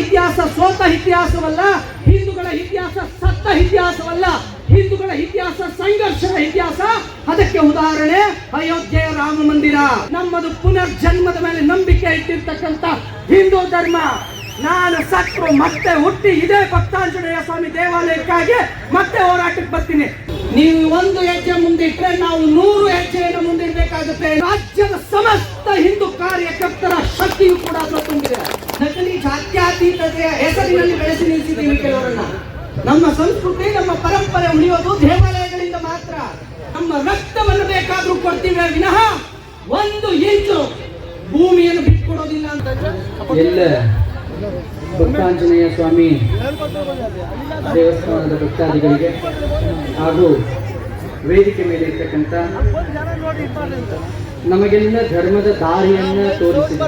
ಇತಿಹಾಸ ಸೋತ ಇತಿಹಾಸವಲ್ಲ, ಹಿಂದೂಗಳ ಇತಿಹಾಸ ಸತ್ತ ಇತಿಹಾಸವಲ್ಲ, ಹಿಂದೂಗಳ ಇತಿಹಾಸ ಸಂಘರ್ಷದ ಇತಿಹಾಸ. ಅದಕ್ಕೆ ಉದಾಹರಣೆ ಅಯೋಧ್ಯೆಯ ರಾಮ ಮಂದಿರ. ನಮ್ಮದು ಪುನರ್ಜನ್ಮದ ಮೇಲೆ ನಂಬಿಕೆ ಇಟ್ಟಿರ್ತಕ್ಕಂಥ ಹಿಂದೂ ಧರ್ಮ. ನಾನು ಸತ್ರು, ಮತ್ತೆ ಹುಟ್ಟಿ ಇದೇ ಭಕ್ತಾಂಜನೇಯ ಸ್ವಾಮಿ ದೇವಾಲಯಕ್ಕಾಗಿ ಮತ್ತೆ ಹೋರಾಟಕ್ಕೆ ಬರ್ತೀನಿ. ನೀವು ಒಂದು ಹೆಜ್ಜೆ ಮುಂದಿಟ್ರೆ ನಾವು ನೂರು ಹೆಜ್ಜೆಯನ್ನು ಮುಂದಿಡಬೇಕಾಗುತ್ತೆ ರಾಜ್ಯದ ಸಮಸ್ತ ಹಿಂದೂ ಕಾರ್ಯಕರ್ತರ ಶಕ್ತಿಯು ಕೂಡ ಅದರ ತುಂಬಿದೆ. ನಕಲಿ ಜಾತ್ಯತೀತತೆಯ ಹೆಸರಿನಲ್ಲಿ ಬೆಳೆಸಿ ನಿಲ್ಲಿಸಿದ್ದೀವಿ ಕೆಲವರನ್ನ. ನಮ್ಮ ಸಂಸ್ಕೃತಿ, ನಮ್ಮ ಪರಂಪರೆ ಉಳಿಯೋದು ದೇವಾಲಯಗಳಿಂದ ಮಾತ್ರ. ನಮ್ಮ ರಕ್ತವನ್ನು ಬೇಕಾದ್ರೂ ಕೊಡ್ತೀವಿ ವಿನಃ ಒಂದು ಇಂಚು ಭೂಮಿಯನ್ನು ಬಿಟ್ಕೊಡೋದಿಲ್ಲ ಅಂತ. ಎಲ್ಲ ಭಕ್ತಾಂಜನೇಯ ಸ್ವಾಮಿ, ದೇವಸ್ಥಾನದ ಭಕ್ತಾದಿಗಳಿಗೆ ಹಾಗೂ ವೇದಿಕೆ ಮೇಲೆ ಇರ್ತಕ್ಕಂಥ ನಮಗೆಲ್ಲ ಧರ್ಮದ ದಾರಿಯನ್ನ ತೋರಿಸಿದ.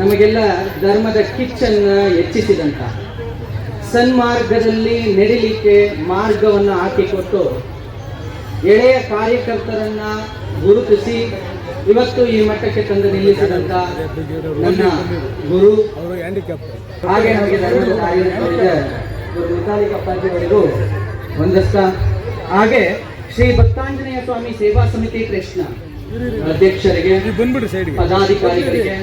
ನಮಗೆಲ್ಲ ಧರ್ಮದ ಕಿಚ್ಚನ್ನ ಹೆಚ್ಚಿಸಿದಂತ. ಸನ್ಮಾರ್ಗದಲ್ಲಿ ನಡಿಲಿಕ್ಕೆ ಮಾರ್ಗವನ್ನು ಹಾಕಿಕೊಟ್ಟು ಎಳೆಯ ಕಾರ್ಯಕರ್ತರನ್ನ ಗುರುತಿಸಿ ಇವತ್ತು ಈ ಮಟ್ಟಕ್ಕೆ ತಂದು ನಿಲ್ಲಿಸಿದಂತ ನನ್ನ ಗುರು. ಹಾಗೆ ನಮಗೆ ಧರ್ಮದ ದಾರಿಯನ್ನು ಅವರಿಗೂ ಹಾಗೆ ಶ್ರೀ ಭಕ್ತಾಂಜನೇಯ ಸ್ವಾಮಿ ಸೇವಾ ಸಮಿತಿ ಕೃಷ್ಣ. ಅಧ್ಯಕ್ಷರಿಗೆ ಬಂದ್ಬಿಡಿ ಸೈಡ್ಗೆ ಪದಾಧಿಕಾರಿಗಳಿಗೆ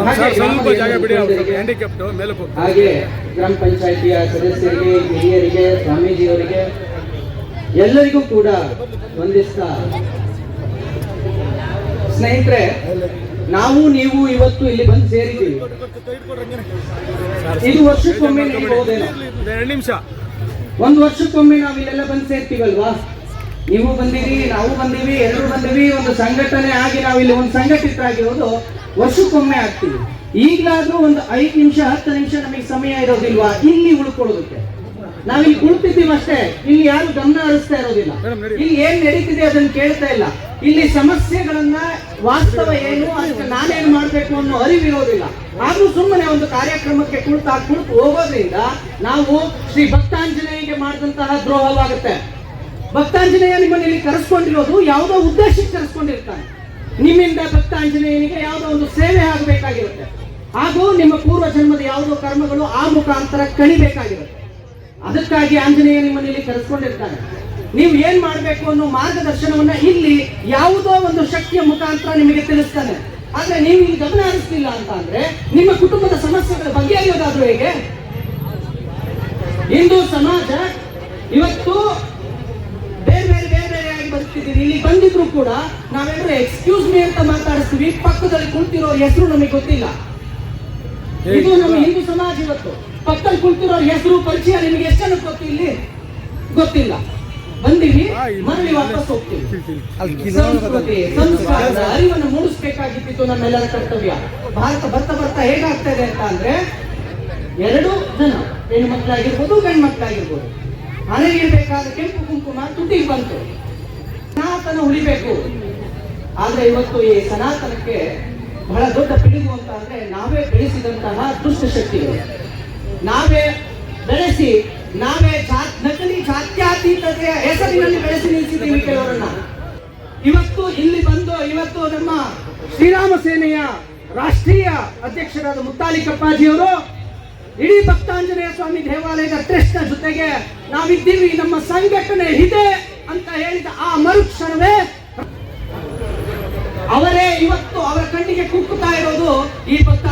ಹಾಗೆ ಸ್ವಲ್ಪ ಜಾಗ ಬಿಡಿ ಹ್ಯಾಂಡಿಕ್ಯಾಪ್ಟ್ ಮೇಲೆ ಹಾಗೆ ಗ್ರಾಮ ಪಂಚಾಯಿತಿಯ ಸದಸ್ಯರಿಗೆ ಹಿರಿಯರಿಗೆ ಸ್ವಾಮೀಜಿಯವರಿಗೆ ಎಲ್ಲರಿಗೂ ಕೂಡ ವಂದಿಸ್ತಾ ಸ್ನೇಹಿತರೆ ನಾವು ನೀವು ಇವತ್ತು ಇಲ್ಲಿ ಬಂದು ಸೇರಿದ್ದೀವಿ ಇದು ವರ್ಷಕ್ಕೊಮ್ಮೆ ನಿಮ್ಗೆ ಎರಡು ನಿಮಿಷ ಒಂದು ವರ್ಷಕ್ಕೊಮ್ಮೆ ನಾವು ಇಲ್ಲೆಲ್ಲ ಬಂದು ಸೇರ್ತೀವಲ್ವಾ ನೀವು ಬಂದಿರಿ, ನಾವು ಬಂದೀವಿ, ಎಲ್ಲರೂ ಬಂದೀವಿ, ಒಂದು ಸಂಘಟನೆ ಆಗಿ ನಾವು ಇಲ್ಲಿ ಒಂದು ಸಂಘಟಿತರಾಗಿರೋದು ವರ್ಷಕ್ಕೊಮ್ಮೆ ಆಗ್ತೀವಿ ಈಗಲಾದ್ರೂ ಒಂದು ಐದು ನಿಮಿಷ, ಹತ್ತು ನಿಮಿಷ ನಮಗೆ ಸಮಯ ಇರೋದಿಲ್ವಾ? ಇಲ್ಲಿ ಉಳ್ಕೊಳ್ಳೋದಕ್ಕೆ. ನಾವಿಲ್ಲಿ ಕುಳಿತಿದ್ದೀವಿ ಅಷ್ಟೇ. ಇಲ್ಲಿ ಯಾರು ಗಮನ ಹರಿಸ್ತಾ ಇರೋದಿಲ್ಲ. ಇಲ್ಲಿ ಏನ್ ನಡೀತಿದೆ ಅದನ್ನು ಕೇಳ್ತಾ ಇಲ್ಲ. ಇಲ್ಲಿ ಸಮಸ್ಯೆಗಳನ್ನ ವಾಸ್ತವ ಏನು, ಅದಕ್ಕೆ ನಾನೇನು ಮಾಡ್ಬೇಕು ಅನ್ನೋ ಅರಿವಿರೋದಿಲ್ಲ. ಆದ್ರೂ ಸುಮ್ಮನೆ ಒಂದು ಕಾರ್ಯಕ್ರಮಕ್ಕೆ ಕುಳಿತಾ ಕುಳಿತು ಹೋಗೋದ್ರಿಂದ ನಾವು ಶ್ರೀ ಭಕ್ತಾಂಜನೇಯಿಗೆ ಮಾಡಿದಂತಹ ದ್ರೋಹವಾಗುತ್ತೆ. ಭಕ್ತಾಂಜನೇಯ ನಿಮ್ಮನ್ನು ಕರೆಸ್ಕೊಂಡಿರೋದು ಯಾವುದೋ ಉದ್ದೇಶಕ್ಕೆ ಕರೆಸ್ಕೊಂಡಿರ್ತಾನೆ ನಿಮ್ಮಿಂದ ಭಕ್ತಾಂಜನೇಯನಿಗೆ ಯಾವುದೋ ಒಂದು ಸೇವೆ ಆಗಬೇಕಾಗಿರುತ್ತೆ. ಹಾಗೂ ನಿಮ್ಮ ಪೂರ್ವ ಜನ್ಮದ ಯಾವುದೋ ಕರ್ಮಗಳು ಆ ಮುಖಾಂತರ ಕಣಿಬೇಕಾಗಿರುತ್ತೆ. ಅದಕ್ಕಾಗಿ ಆಂಜನೇಯ ನಿಮ್ಮನ್ನು ಇಲ್ಲಿ ಕರೆಸ್ಕೊಂಡಿರ್ತಾನೆ ನೀವು ಏನ್ ಮಾಡಬೇಕು ಅನ್ನೋ ಮಾರ್ಗದರ್ಶನವನ್ನ ಇಲ್ಲಿ ಯಾವುದೋ ಒಂದು ಶಕ್ತಿಯ ಮುಖಾಂತರ ನಿಮಗೆ ತಿಳಿಸ್ತಾನೆ. ಆದ್ರೆ ನೀವು ಇಲ್ಲಿ ಗಮನ ಹರಿಸ್ತಿಲ್ಲ ಅಂತ ಅಂದ್ರೆ ನಿಮ್ಮ ಕುಟುಂಬದ ಸಮಸ್ಯೆಗಳ ಬಗೆಹರಿಯೋದಾದ್ರೂ ಹೇಗೆ? ಹಿಂದೂ ಸಮಾಜ ಇವತ್ತು ಇಲ್ಲಿ ಬಂದಿದ್ರು ಕೂಡ ನಾವೆಲ್ಲರೂ ಎಕ್ಸ್ಕ್ಯೂಸ್ ಮೀ ಅಂತ ಮಾತಾಡಿಸ್ತೀವಿ. ಪಕ್ಕದಲ್ಲಿ ಕುಳಿತಿರೋ ಹೆಸರು ನಮಗೆ ಗೊತ್ತಿಲ್ಲ. ಇದು ನಮ್ಮ ಹಿಂದೂ ಸಮಾಜ ಇವತ್ತು. ಪಕ್ಕದಲ್ಲಿ ಕುಳಿತಿರೋ ಹೆಸರು ಪರಿಚಯ ನಿಮಗೆ ಎಷ್ಟು ಜನಕ್ಕೆ ಗೊತ್ತು ಇಲ್ಲಿ? ಗೊತ್ತಿಲ್ಲ. ಬಂದಿವಿ ಮರಳಿ ವಾಪಸ್ ಹೋಗ್ತೀವಿ ಸಂಸ್ಕೃತಿ ಸಂಸ್ಕಾರದ ಅರಿವನ್ನು ಮೂಡಿಸ್ಬೇಕಾಗಿತ್ತು ನಮ್ಮೆಲ್ಲರ ಕರ್ತವ್ಯ. ಭಾರತ ಬರ್ತಾ ಬರ್ತಾ ಹೇಗಾಗ್ತಾ ಇದೆ ಅಂತ ಅಂದ್ರೆ ಎರಡು ಜನ ಹೆಣ್ಣು ಮಕ್ಕಳಾಗಿರ್ಬೋದು ಗಂಡು ಮಕ್ಕಳಾಗಿರ್ಬೋದು. ಮನೆಗಿರ್ಬೇಕಾದ ಕೆಂಪು ಕುಂಕುಮ ತುಟಿಗೆ ಬಂತು. ಸನಾತನ ಉಳಿಬೇಕು ಆದ್ರೆ ಇವತ್ತು ಈ ಸನಾತನಕ್ಕೆ ಬಹಳ ದೊಡ್ಡ ಪಿಡುಗು ಅಂತ ಅಂದ್ರೆ ನಾವೇ ಬೆಳೆಸಿದಂತಹ ದುಷ್ಟ ಶಕ್ತಿಗಳು ನಾವೇ ಬೆಳೆಸಿ, ನಾವೇ ಜಾತ್ ನಕಲಿ ಜಾತ್ಯಾತೀತತೆಯ ಹೆಸರಿನಲ್ಲಿ ಬೆಳೆಸಿ ನಿಲ್ಲಿಸಿದ್ದೀವಿ ಕೆಲವರನ್ನ ಇವತ್ತು ಇಲ್ಲಿ ಬಂದು ಇವತ್ತು ನಮ್ಮ ಶ್ರೀರಾಮ ಸೇನೆಯ ರಾಷ್ಟ್ರೀಯ ಅಧ್ಯಕ್ಷರಾದ ಮುತ್ತಾಲಿಕಪ್ಪಾಜಿಯವರು ಇಡೀ ಭಕ್ತಾಂಜನೇಯ ಸ್ವಾಮಿ ದೇವಾಲಯದ ಟ್ರಸ್ಟ್ ಜೊತೆಗೆ ನಾವಿದ್ದೀವಿ, ನಮ್ಮ ಸಂಘಟನೆ ಇದೆ ಅಂತ ಹೇಳಿದ ಆ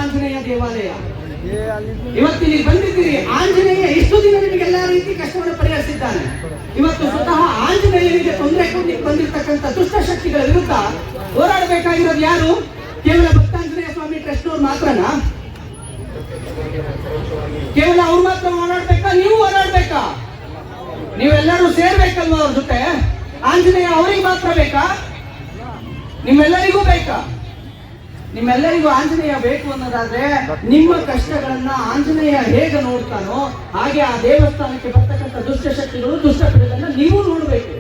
ಭಕ್ತಾಂಜನೇಯ ದೇವಾಲಯ. ಇವತ್ತು ನೀವು ಬಂದಿದ್ದೀರಿ, ಆಂಜನೇಯ ಇಷ್ಟು ದಿನ ನಿಮಗೆ ಎಲ್ಲಾ ರೀತಿ ಕಷ್ಟವನ್ನು ಪರಿಹರಿಸಿದ್ದಾನೆ? ಇವತ್ತು ಸ್ವತಃ ಆಂಜನೇಯನಿಗೆ ತೊಂದರೆ ಕೊಟ್ಟು ಬಂದಿರತಕ್ಕಂಥ ದುಷ್ಟ ಶಕ್ತಿಗಳ ವಿರುದ್ಧ ಹೋರಾಡಬೇಕಾಗಿರೋದು ಯಾರು? ಕೇವಲ ಭಕ್ತಾಂಜನೇಯ ಸ್ವಾಮಿ ಟ್ರಸ್ಟ್ ಅವ್ರು ಮಾತ್ರನಾ? ಕೇವಲ ಅವ್ರು ಮಾತ್ರ ಹೋರಾಡ್ಬೇಕಾ? ನೀವು ಹೋರಾಡ್ಬೇಕಾ? ನೀವೆಲ್ಲರೂ ಸೇರ್ಬೇಕಲ್ವಾ ಅವ್ರ ಜೊತೆ? ಆಂಜನೇಯ ಅವರಿಗೆ ಮಾತ್ರ ಬೇಕಾ? ನಿಮ್ಮೆಲ್ಲರಿಗೂ ಬೇಕಾ? ನಿಮ್ಮೆಲ್ಲರಿಗೂ ಆಂಜನೇಯ ಬೇಕು ಅನ್ನೋದಾದ್ರೆ ನಿಮ್ಮ ಕಷ್ಟಗಳನ್ನ ಆಂಜನೇಯ ಹೇಗೆ ನೋಡ್ತಾನೋ ಹಾಗೆ ಆ ದೇವಸ್ಥಾನಕ್ಕೆ ಬರ್ತಕ್ಕಂಥ ದುಷ್ಟಶಕ್ತಿಗಳು ದುಷ್ಟಪೀಡಗಳನ್ನ ನೀವು ನೋಡಬೇಕು.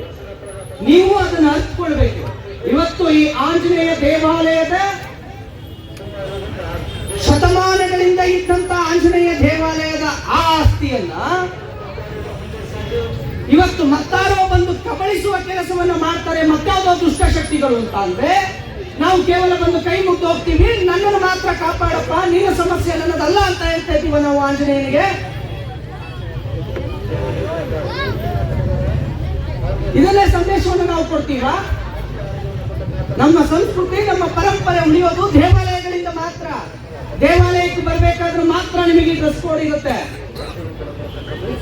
ನೀವು ಅದನ್ನ ಅರ್ಥಕೊಳ್ಬೇಕು ಇವತ್ತು ಈ ಆಂಜನೇಯ ದೇವಾಲಯದ ಶತಮಾನಗಳಿಂದ ಇದ್ದಂತ ಆಂಜನೇಯ ದೇವಾಲಯದ ಆ ಆಸ್ತಿಯನ್ನ ಇವತ್ತು ಮತ್ತಾರೋ ಬಂದು ಕಬಳಿಸುವ ಕೆಲಸವನ್ನ ಮಾಡ್ತಾರೆ ಮತ್ತಾದ ದುಷ್ಟಶಕ್ತಿಗಳು ಅಂತ ಅಂದ್ರೆ ನಾವು ಕೇವಲ ಬಂದು ಕೈ ಮುಗ್ದು ಹೋಗ್ತೀವಿ. ನನ್ನನ್ನು ಮಾತ್ರ ಕಾಪಾಡಪ್ಪ. ನೀನು ಸಮಸ್ಯೆ ನನ್ನದಲ್ಲ ಅಂತ ಹೇಳ್ತಾ ಇದ್ದೀವ ನಾವು ಆಂಜನೇಯನಿಗೆ. ಇದನ್ನೇ ಸಂದೇಶವನ್ನು ನಾವು ಕೊಡ್ತೀವ? ನಮ್ಮ ಸಂಸ್ಕೃತಿ, ನಮ್ಮ ಪರಂಪರೆ ಉಳಿಯೋದು ದೇವಾಲಯಗಳಿಂದ ಮಾತ್ರ. ದೇವಾಲಯಕ್ಕೆ ಬರಬೇಕಾದ್ರೂ ಮಾತ್ರ ನಿಮಗೆ ಡ್ರೆಸ್ ಕೋಡ್ ಇರುತ್ತೆ.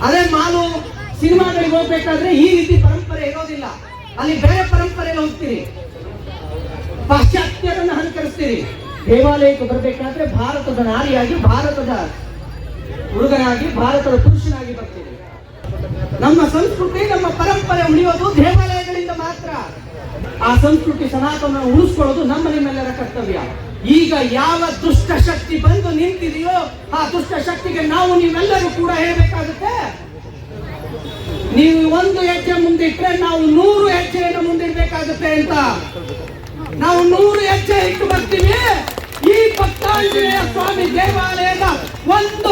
ಅದೇ ಮಾಲು ಸಿನಿಮಾಗಳಿಗೆ ಹೋಗ್ಬೇಕಾದ್ರೆ ಈ ರೀತಿ ಪರಂಪರೆ ಇರೋದಿಲ್ಲ. ಅಲ್ಲಿ ಬೇರೆ ಪರಂಪರೆ ಹೋಗ್ತೀರಿ. ಪಾಶ್ಚಾತ್ಯರನ್ನು ಅನುಕರಿಸ್ತೀರಿ. ದೇವಾಲಯಕ್ಕೆ ಬರಬೇಕಾದ್ರೆ ಭಾರತದ ನಾರಿಯಾಗಿ ಭಾರತದ ಹುಡುಗನಾಗಿ ಭಾರತದ ಪುರುಷನಾಗಿ ಬರ್ತೀರಿ. ನಮ್ಮ ಸಂಸ್ಕೃತಿ, ನಮ್ಮ ಪರಂಪರೆ ಉಳಿಯೋದು ದೇವಾಲಯಗಳಿಂದ ಮಾತ್ರ. ಆ ಸಂಸ್ಕೃತಿ ಸನಾತನ ಉಳಿಸ್ಕೊಳ್ಳೋದು ನಮ್ಮ ನಿಮ್ಮೆಲ್ಲರ ಕರ್ತವ್ಯ. ಈಗ ಯಾವ ದುಷ್ಟ ಶಕ್ತಿ ಬಂದು ನಿಂತಿದೆಯೋ ಆ ದುಷ್ಟ ಶಕ್ತಿಗೆ ನಾವು ನೀವೆಲ್ಲರೂ ಕೂಡ ಹೇಳ್ಬೇಕಾಗುತ್ತೆ. ನೀವು ಒಂದು ಹೆಜ್ಜೆ ಮುಂದಿಟ್ರೆ ನಾವು ನೂರು ಹೆಜ್ಜೆಯನ್ನು ಮುಂದಿಡ್ಬೇಕಾಗುತ್ತೆ ಅಂತ. ನಾವು ನೂರು ಹೆಜ್ಜೆ ಇಟ್ಟು ಬರ್ತೀವಿ. ಈ ಭಕ್ತಾಂಜನೇಯ ಸ್ವಾಮಿ ದೇವಾಲಯದ ಒಂದು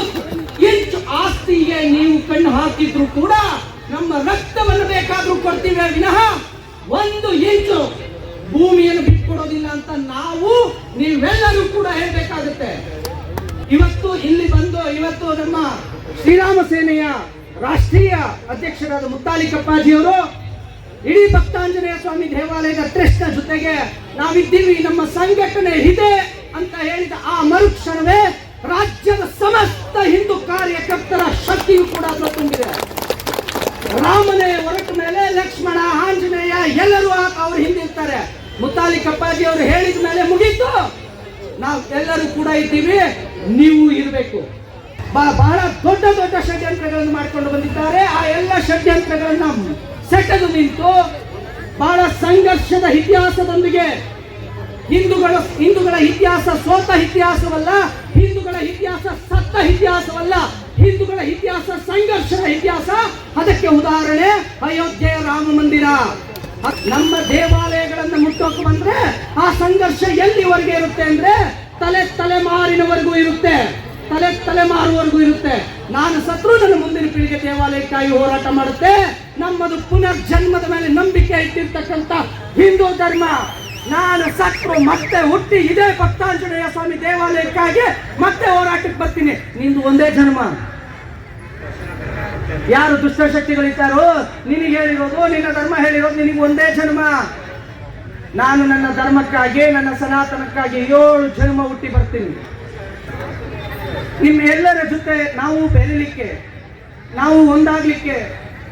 ಇಂಚು ಆಸ್ತಿಗೆ ನೀವು ಕಣ್ಣು ಹಾಕಿದ್ರು ಕೂಡ ನಮ್ಮ ರಕ್ತವನ್ನು ಬೇಕಾದ್ರೂ ಕೊಡ್ತೀವಿ ವಿನಃ ಒಂದು ಇಂಚು ಭೂಮಿಯನ್ನು ಬಿಟ್ಕೊಡೋದಿಲ್ಲ ಅಂತ ನಾವು ನೀವೆಲ್ಲರೂ ಕೂಡ ಹೇಳ್ಬೇಕಾಗುತ್ತೆ. ಇವತ್ತು ಇಲ್ಲಿ ಬಂದು ಇವತ್ತು ನಮ್ಮ ಶ್ರೀರಾಮ ಸೇನೆಯ ರಾಷ್ಟ್ರೀಯ ಅಧ್ಯಕ್ಷರಾದ ಮುತ್ತಾಲಿಕಪ್ಪಾಜಿಯವರು ಇಡೀ ಭಕ್ತಾಂಜನೇಯ ಸ್ವಾಮಿ ದೇವಾಲಯದ ಟ್ರಸ್ಟ್ನ ಜೊತೆಗೆ ನಾವಿದ್ದೀವಿ, ನಮ್ಮ ಸಂಘಟನೆ ಇದೆ ಅಂತ ಹೇಳಿದ ಆ ಮರುಕ್ಷಣವೇ ರಾಜ್ಯದ ಸಮಸ್ತ ಹಿಂದೂ ಕಾರ್ಯಕರ್ತರ ಶಕ್ತಿಯು ಕೂಡ ಅದರ ತುಂಬಿದೆ. ರಾಮನೇ ಹೊರಟ ಮೇಲೆ ಲಕ್ಷ್ಮಣ, ಆಂಜನೇಯ ಎಲ್ಲರೂ ಅವರು ಅವ್ರ ಹಿಂದಿರ್ತಾರೆ. ಮುತ್ತಾಲಿ ಕಪ್ಪಾಜಿ ಅವರು ಹೇಳಿದ ಮೇಲೆ ಮುಗೀತು. ನಾವು ಎಲ್ಲರೂ ಕೂಡ ಇದ್ದೀವಿ, ನೀವು ಇರಬೇಕು. ಬಹಳ ದೊಡ್ಡ ದೊಡ್ಡ ಷಡ್ಯಂತ್ರಗಳನ್ನು ಮಾಡಿಕೊಂಡು ಬಂದಿದ್ದಾರೆ. ಆ ಎಲ್ಲ ಷಡ್ಯಂತ್ರಗಳನ್ನ ಸೆಟೆದು ನಿಂತು ಬಹಳ ಸಂಘರ್ಷದ ಇತಿಹಾಸದೊಂದಿಗೆ ಹಿಂದೂಗಳ ಹಿಂದೂಗಳ ಇತಿಹಾಸ ಸೋತ ಇತಿಹಾಸವಲ್ಲ, ಹಿಂದೂಗಳ ಇತಿಹಾಸ ಸತ್ತ ಇತಿಹಾಸವಲ್ಲ, ಹಿಂದೂಗಳ ಇತಿಹಾಸ ಸಂಘರ್ಷದ ಇತಿಹಾಸ. ಅದಕ್ಕೆ ಉದಾಹರಣೆ ಅಯೋಧ್ಯೆಯ ರಾಮ ಮಂದಿರ. ನಮ್ಮ ದೇವಾಲಯಗಳನ್ನು ಮುಟ್ಟೋಕೆ ಬಂದ್ರೆ ಆ ಸಂಘರ್ಷ ಎಲ್ಲಿವರೆಗೆ ಇರುತ್ತೆ ಅಂದ್ರೆ ತಲೆ ತಲೆಮಾರಿನವರೆಗೂ ಇರುತ್ತೆ. ತಲೆ ತಲೆಮಾರುವರೆಗೂ ಇರುತ್ತೆ. ನಾನು ಸತ್ರು ನನ್ನ ಮುಂದಿನ ಪೀಳಿಗೆ ದೇವಾಲಯಕ್ಕಾಗಿ ಹೋರಾಟ ಮಾಡುತ್ತೆ, ನಮ್ಮದು ಪುನರ್ಜನ್ಮದ ಮೇಲೆ ನಂಬಿಕೆ ಇಟ್ಟಿರ್ತಕ್ಕಂಥ ಹಿಂದೂ ಧರ್ಮ. ನಾನು ಸತ್ರು ಮತ್ತೆ ಹುಟ್ಟಿ ಇದೇ ಭಕ್ತಾಂಜನೇಯ ಸ್ವಾಮಿ ದೇವಾಲಯಕ್ಕಾಗಿ ಮತ್ತೆ ಹೋರಾಟಕ್ಕೆ ಬರ್ತೀನಿ. ನಿಂದು ಒಂದೇ ಜನ್ಮ. ಯಾರು ದುಷ್ಟಶಕ್ತಿಗಳಿದ್ದಾರೋ ನಿನಗೆ ಹೇಳಿರೋದು, ನಿನ್ನ ಧರ್ಮ ಹೇಳಿರೋದು ನಿನಗೆ ಒಂದೇ ಜನ್ಮ. ನಾನು ನನ್ನ ಧರ್ಮಕ್ಕಾಗಿ, ನನ್ನ ಸನಾತನಕ್ಕಾಗಿ ಏಳು ಜನ್ಮ ಹುಟ್ಟಿ ಬರ್ತೀನಿ. ನಿಮ್ಮ ಎಲ್ಲರ ಜೊತೆ ನಾವು ಬೆರೀಲಿಕ್ಕೆ ನಾವು ಒಂದಾಗ್ಲಿಕ್ಕೆ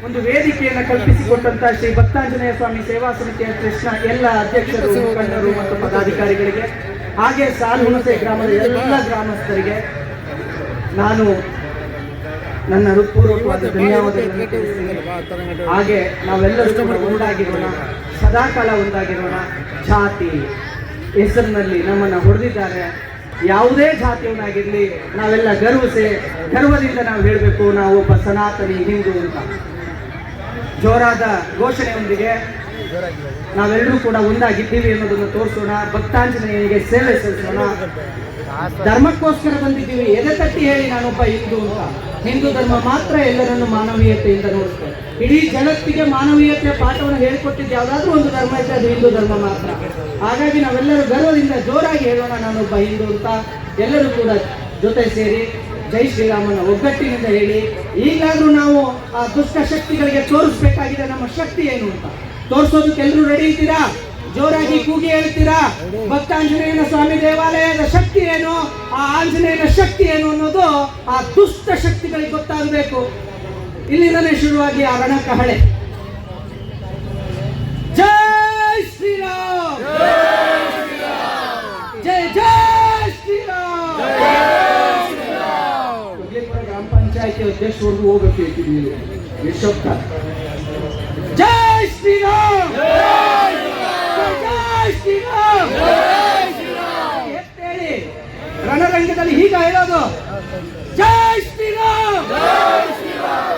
ಒಂದು ವೇದಿಕೆಯನ್ನು ಕಲ್ಪಿಸಿಕೊಟ್ಟಂತ ಶ್ರೀ ಭಕ್ತಾಂಜನೇಯ ಸ್ವಾಮಿ ಸೇವಾ ಸಮಿತಿಯ ಕೃಷ್ಣ ಎಲ್ಲ ಅಧ್ಯಕ್ಷರು, ಮುಖಂಡರು ಮತ್ತು ಪದಾಧಿಕಾರಿಗಳಿಗೆ, ಹಾಗೆ ಸಾಲುಹುಣಸೆ ಗ್ರಾಮದ ಎಲ್ಲ ಗ್ರಾಮಸ್ಥರಿಗೆ ನಾನು ನನ್ನ ಹೃತ್ಪೂರ್ವಕವಾದ ಧನ್ಯವಾದಗಳನ್ನು ತಿಳಿಸ್ತೀನಿ. ಹಾಗೆ ನಾವೆಲ್ಲರೂ ಒಂದಾಗಿರೋಣ, ಸದಾಕಾಲ ಒಂದಾಗಿರೋಣ. ಜಾತಿ ಹೆಸರಿನಲ್ಲಿ ನಮ್ಮನ್ನು ಹೊಡೆದಿದ್ದಾರೆ. ಯಾವುದೇ ಜಾತಿಯವನಾಗಿರ್ಲಿ, ನಾವೆಲ್ಲ ಗರ್ವಸೆ, ಗರ್ವದಿಂದ ನಾವು ಹೇಳಬೇಕು, ನಾವು ಒಬ್ಬ ಸನಾತನಿ ಹಿಂದೂ ಅಂತ. ಜೋರಾದ ಘೋಷಣೆಯೊಂದಿಗೆ ನಾವೆಲ್ಲರೂ ಕೂಡ ಒಂದಾಗಿದ್ದೀವಿ ಅನ್ನೋದನ್ನು ತೋರಿಸೋಣ. ಭಕ್ತಾಂಜನೇಯನಿಗೆ ಸೇವೆ ಸಲ್ಲಿಸೋಣ. ಧರ್ಮಕ್ಕೋಸ್ಕರ ಬಂದಿದ್ದೀವಿ. ಎದೆ ತಟ್ಟಿ ಹೇಳಿ ನಾನೊಬ್ಬ ಹಿಂದೂ ಅಂತ. ಹಿಂದೂ ಧರ್ಮ ಮಾತ್ರ ಎಲ್ಲರನ್ನು ಮಾನವೀಯತೆಯಿಂದ ನೋಡುತ್ತೆ ಇಡೀ ಜಗತ್ತಿಗೆ ಮಾನವೀಯತೆಯ ಪಾಠವನ್ನು ಹೇಳಿಕೊಟ್ಟಿದ್ದು ಯಾವುದಾದ್ರೂ ಒಂದು ಧರ್ಮ ಇದ್ರೆ ಅದು ಹಿಂದೂ ಧರ್ಮ ಮಾತ್ರ. ಹಾಗಾಗಿ ನಾವೆಲ್ಲರೂ ಗರ್ವದಿಂದ ಜೋರಾಗಿ ಹೇಳೋಣ ನಾನು ಒಬ್ಬ ಹಿಂದೂ ಅಂತ. ಎಲ್ಲರೂ ಕೂಡ ಜೊತೆ ಸೇರಿ ಜೈ ಶ್ರೀರಾಮನ ಒಗ್ಗಟ್ಟಿನಿಂದ ಹೇಳಿ, ಈಗಾದರೂ ನಾವು ಆ ದುಷ್ಟ ಶಕ್ತಿಗಳಿಗೆ ತೋರಿಸ್ಬೇಕಾಗಿದೆ ನಮ್ಮ ಶಕ್ತಿ ಏನು ಅಂತ. ತೋರಿಸೋದಕ್ಕೆ ಎಲ್ಲರೂ ರೆಡಿ ಇದ್ದೀರಾ? ಜೋರಾಗಿ ಕೂಗಿ ಹೇಳ್ತೀರಾ? ಭಕ್ತಾಂಜನೇಯನ ಸ್ವಾಮಿ ದೇವಾಲಯದ ಶಕ್ತಿ ಏನು? ಆ ಆಂಜನೇಯನ ಶಕ್ತಿ ಏನು ಅನ್ನೋದು ಆ ದುಷ್ಟ ಶಕ್ತಿಗಳಿಗೆ ಗೊತ್ತಾಗಬೇಕು. ಇಲ್ಲಿಂದಲೇ ಶುರುವಾಗಿ ಆ ರಣ ಕಹಳೆ ಜೈ ಶ್ರೀರಾಮ್ ಜೈ ಜೈ ಶ್ರೀರಾಮ್ ಹುಗ್ಲಿಪುರ ಗ್ರಾಮ ಪಂಚಾಯತಿ ಅಧ್ಯಕ್ಷವರೆಗೂ ಹೋಗಬೇಕು ಇಟ್ಟಿದ್ದೀವಿ ಯಶೋಕ್ತ ಜೈ ಶ್ರೀರಾಮ್ ಜೈ ಶ್ರೀರಾಮ್ ಹೇಳಿ ರಣರಂಗದಲ್ಲಿ ಹೀಗೆ ಹೇಳೋದು ಜೈ ಶ್ರೀರಾಮ್ ಜೈ ಶ್ರೀರಾಮ್